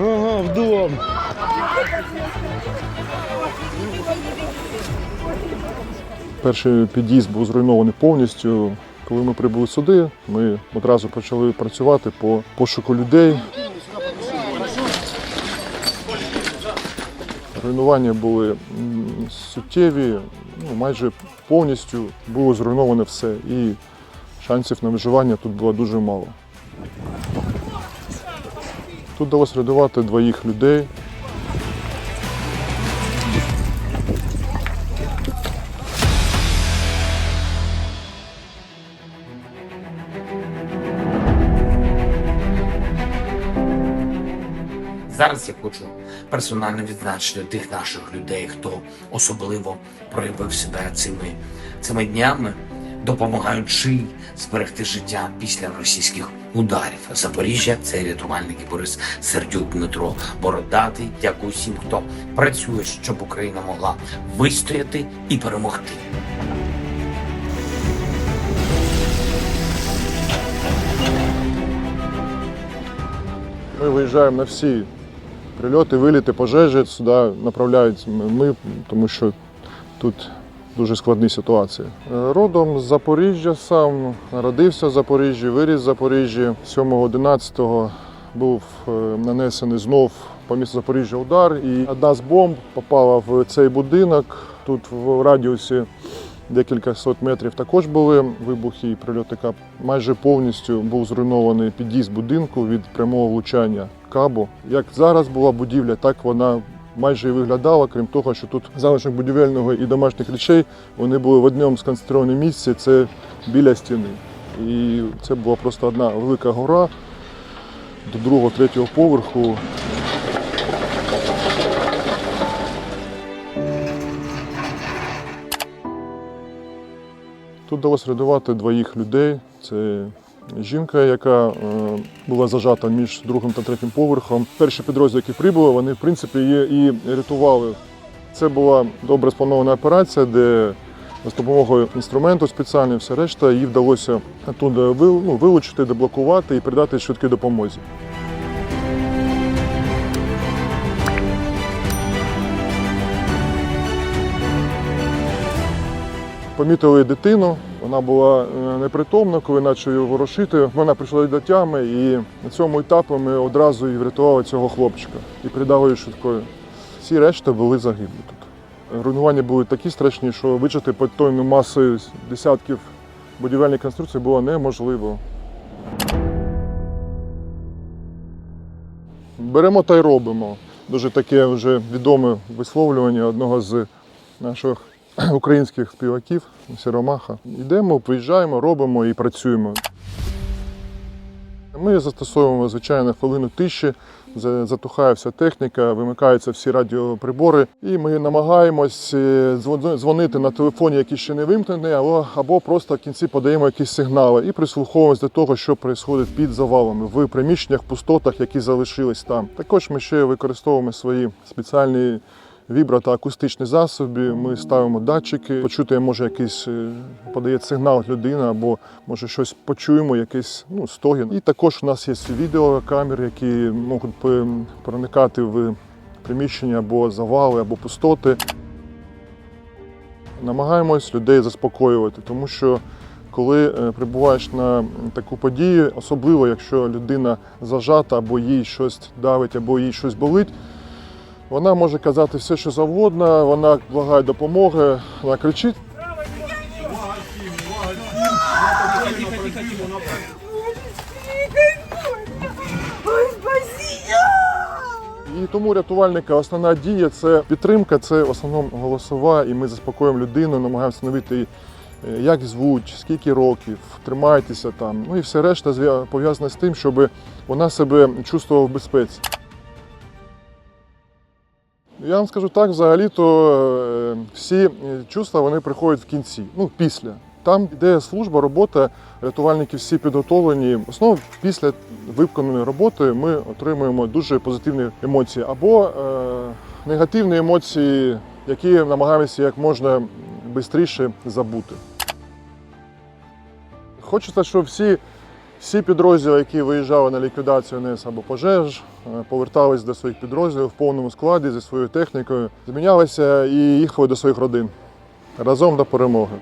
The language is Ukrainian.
Ага, в дом. Перший під'їзд був зруйнований повністю. Коли ми прибули сюди, ми одразу почали працювати по пошуку людей. Руйнування були суттєві, ну, майже повністю було зруйноване все. І шансів на виживання тут було дуже мало. Тут вдалося рятувати двоїх людей. Зараз я хочу персонально відзначити тих наших людей, хто особливо проявив себе цими, цими днями, допомагаючи зберегти життя після російських ударів. Запоріжжя це рятувальники Борис Сердюк, Дмитро Бородатий. Дякую всім, хто працює, щоб Україна могла вистояти і перемогти. Ми виїжджаємо на всі прильоти, виліти, пожежі. Сюди направляють ми, тому що тут дуже складні ситуації. Е, Родом з Запоріжжя сам народився в Запоріжжі, виріс в Запоріжжі. 7-11 був е, нанесений знов по місту Запоріжжя удар, і одна з бомб попала в цей будинок. Тут в радіусі декілька сот метрів також були вибухи і прильоти кап. Майже повністю був зруйнований під'їзд будинку від прямого влучання кабу. Як зараз була будівля, так вона майже і виглядала, крім того, що тут залишок будівельного і домашніх речей вони були в одному сконцентрованому місці, це біля стіни. І це була просто одна велика гора до другого, третього поверху. Тут вдалося рятувати двоїх людей. Це жінка, яка е, була зажата між другим та третім поверхом. Перші підрозділи, які прибули, вони в принципі її і рятували. Це була добре спланована операція, де з допомогою інструменту спеціального все решта її вдалося туди ну, вилучити, деблокувати і передати швидкій допомозі. Помітили дитину, вона була е, непритомна, коли почали її ворушити. Вона прийшла до тями і на цьому етапі ми одразу і врятували цього хлопчика і передали її швидкою. Всі решта були загиблі тут. Руйнування були такі страшні, що вичити потойну масою десятків будівельних конструкцій було неможливо. Беремо та й робимо. Дуже таке вже відоме висловлювання одного з наших українських співаків Сіромаха. Йдемо, приїжджаємо, робимо і працюємо. Ми застосовуємо звичайно хвилину тиші, затухає вся техніка, вимикаються всі радіоприбори, і ми намагаємось е, дзвонити на телефоні, який ще не вимкнений, або, просто в кінці подаємо якісь сигнали і прислуховуємось до того, що відбувається під завалами в приміщеннях, пустотах, які залишились там. Також ми ще використовуємо свої спеціальні вібро та акустичні засоби. Ми ставимо датчики, почути може якийсь е, подає сигнал людина, або може щось почуємо, якийсь ну, стогін. І також у нас є відеокамери, які можуть проникати в приміщення або завали, або пустоти. Намагаємось людей заспокоювати, тому що коли е, прибуваєш на таку подію, особливо якщо людина зажата, або їй щось давить, або їй щось болить, вона може казати все, що завгодно, вона благає допомоги, вона кричить. І тому рятувальника основна дія це підтримка, це в основному голосова, і ми заспокоїмо людину, намагаємося встановити, е, як звуть, скільки років, тримайтеся там. Ну і все решта пов'язане з тим, щоб вона себе чувствувала в безпеці. Я вам скажу так, взагалі-то е, всі е, чувства вони приходять в кінці, ну після. Там, де служба, робота, рятувальники всі підготовлені. В основному після виконаної роботи ми отримуємо дуже позитивні емоції або е, негативні емоції, які намагаємося як можна швидше забути. Хочеться, щоб всі Всі підрозділи, які виїжджали на ліквідацію НЕС або пожеж, е, повертались до своїх підрозділів в повному складі зі своєю технікою, змінялися і їхали до своїх родин разом до перемоги.